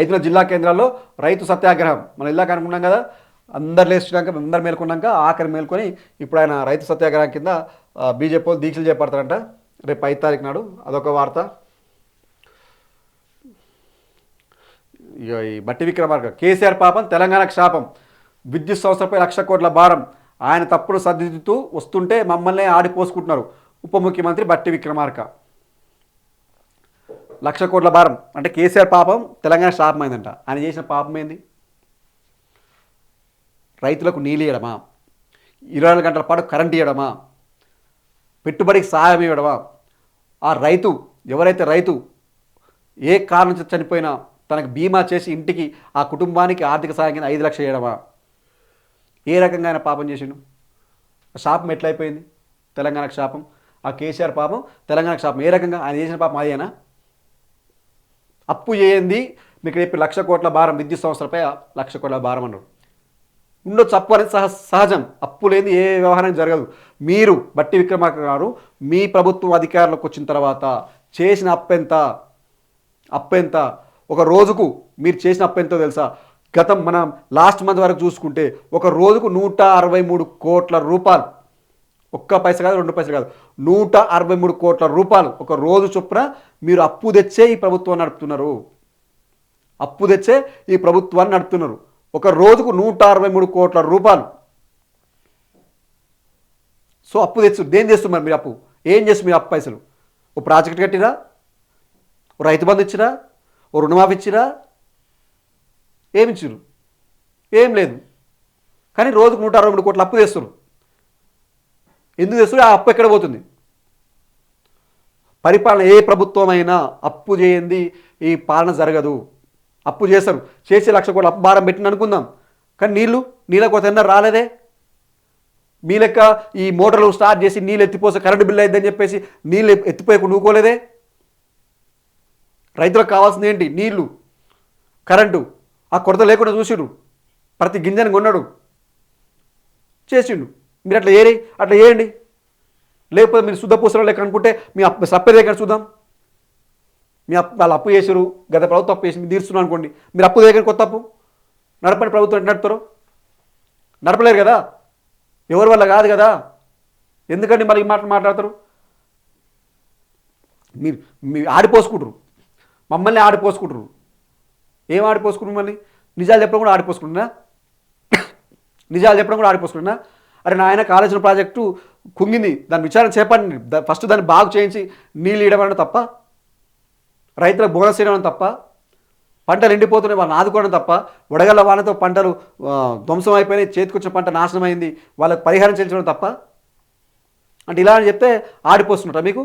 ఐదున జిల్లా కేంద్రాల్లో రైతు సత్యాగ్రహం. మనం ఇల్లాక అనుకున్నాం కదా అందరు లేచినాక అందరు మేల్కొన్నాక ఆఖరి మేల్కొని ఇప్పుడు ఆయన రైతు సత్యాగ్రహం కింద బీజేపీ దీక్షలు చేపడతారంట. రేపు ఐదు తారీఖు నాడు అదొక వార్త. ఈ బట్టి విక్రమార్క కేసీఆర్ పాపం తెలంగాణకు శాపం విద్యుత్ సంస్థపై లక్ష కోట్ల భారం. ఆయన తప్పుడు సర్దిద్దుతూ వస్తుంటే మమ్మల్ని ఆడిపోసుకుంటున్నారు. ఉప ముఖ్యమంత్రి బట్టి విక్రమార్క. లక్ష కోట్ల భారం. అంటే కేసీఆర్ పాపం తెలంగాణ శాపం అయిందంట ఆయన చేసిన పాపం ఏంది? రైతులకు నీళ్ళు ఇవ్వడమా? ఇరవై నాలుగు గంటల పాటు కరెంట్ ఇవ్వడమా? పెట్టుబడికి సహాయం ఇవ్వడమా? ఆ రైతు ఎవరైతే రైతు ఏ కారణం చనిపోయినా తనకు బీమా చేసి ఇంటికి ఆ కుటుంబానికి ఆర్థిక సహాయం కింద ఐదు లక్షలు ఇవ్వడమా? ఏ రకంగా ఆయన పాపం చేసిండు? శాపం ఎట్లయిపోయింది? తెలంగాణకు శాపం. ఆ కేసీఆర్ పాపం తెలంగాణకు శాపం. ఏ రకంగా ఆయన చేసిన పాపం అదేనా? అప్పు చేయండి. మీకు రేపు లక్ష కోట్ల భారం విద్యుత్ సంస్థలపై లక్ష కోట్ల భారం అన్నారు. ఉండొచ్చు అప్పు అనేది సహ సహజం. అప్పు లేని ఏ వ్యవహారం జరగదు. మీరు బట్టి విక్రమార్క గారు మీ ప్రభుత్వం అధికారంలోకి వచ్చిన తర్వాత చేసిన అప్పెంత అప్పెంత ఒక రోజుకు మీరు చేసిన అప్పెంతో తెలుసా? గతం మనం లాస్ట్ మంత్ వరకు చూసుకుంటే ఒక రోజుకు నూట అరవై మూడు కోట్ల రూపాయలు ఒక్క పైస కాదు రెండు పైసలు కాదు. నూట అరవై మూడు కోట్ల రూపాయలు ఒక రోజు చొప్పున మీరు అప్పు తెచ్చే ఈ ప్రభుత్వాన్ని నడుపుతున్నారు. అప్పు తెచ్చే ఈ ప్రభుత్వాన్ని నడుపుతున్నారు. ఒక రోజుకు నూట అరవై మూడు కోట్ల రూపాయలు. సో అప్పు తెచ్చు దేని చేస్తున్నారు మీరు అప్పు? ఏం చేస్తు మీరు అప్పు పైసలు? ఓ ప్రాజెక్ట్ కట్టిరా? ఓ రైతు బంధు ఇచ్చిరా? ఓ రుణమాఫీ ఇచ్చిరా? ఏమి ఇచ్చిరు ఏం లేదు. కానీ రోజుకు నూట అరవై మూడు కోట్ల అప్పు చేస్తున్నారు ఎందుకు తెస్తారు ఆ అప్పు ఎక్కడ పోతుంది? పరిపాలన ఏ ప్రభుత్వమైనా అప్పు చేయండి ఈ పాలన జరగదు. అప్పు చేస్తారు. చేసి లక్ష కోట్ల అప్పు భారం పెట్టిన అనుకుందాం. కానీ నీళ్ళు నీళ్ళ కొత్త ఎన్నో రాలేదే? మీ లెక్క ఈ మోటార్లు స్టార్ట్ చేసి నీళ్ళు ఎత్తిపోతే కరెంటు బిల్లు అయిద్దని చెప్పేసి నీళ్ళు ఎత్తిపోయకుండా నువ్వుకోలేదే రైతులకు కావాల్సింది ఏంటి? నీళ్ళు కరెంటు. ఆ కొరత లేకుండా చూసిండు ప్రతి గింజని కొన్నాడు. చేసిండు. మీరు అట్లా ఏరి అట్లా చేయండి లేకపోతే మీరు శుద్ధ పూసలు లెక్క అనుకుంటే మీ అప్పు సప్పే దగ్గర చూద్దాం. మీ అప్పు వాళ్ళు అప్పు చేశారు గత ప్రభుత్వం అప్పు చేసి మీరు తీరుస్తున్నాం అనుకోండి. మీరు అప్పు దగ్గర కొత్త అప్పు? నడపని ప్రభుత్వం ఎట్లా నడుపుతారు? నడపలేరు కదా? ఎవరి వల్ల కాదు కదా? ఎందుకండి మరి ఈ మాట మాట్లాడతారు? మీరు మీరు ఆడిపోసుకుంటారు మమ్మల్ని ఆడిపోసుకుంటారు ఏం ఆడిపోసుకుంటారు మళ్ళీ నిజాలు చెప్పడం కూడా ఆడిపోసుకుంటున్నా నిజాలు చెప్పడం కూడా ఆడిపోసుకుంటున్నా అరే నాయన కాళేశ్వరం ప్రాజెక్టు కుంగింది దాని విచారణ చేపండి ఫస్ట్ దాన్ని బాగు చేయించి నీళ్ళు ఇవ్వడం తప్ప రైతులకు బోనస్ ఇవ్వడం తప్ప పంటలు ఎండిపోతున్నాయి వాళ్ళని ఆదుకోవడం తప్ప వడగళ్ళ వానతో పంటలు ధ్వంసం అయిపోయినాయి చేతికొచ్చిన పంట నాశనం అయింది వాళ్ళకి పరిహారం చెల్లించడం తప్ప. అంటే ఇలా అని చెప్తే ఆడిపోస్తున్నట మీకు?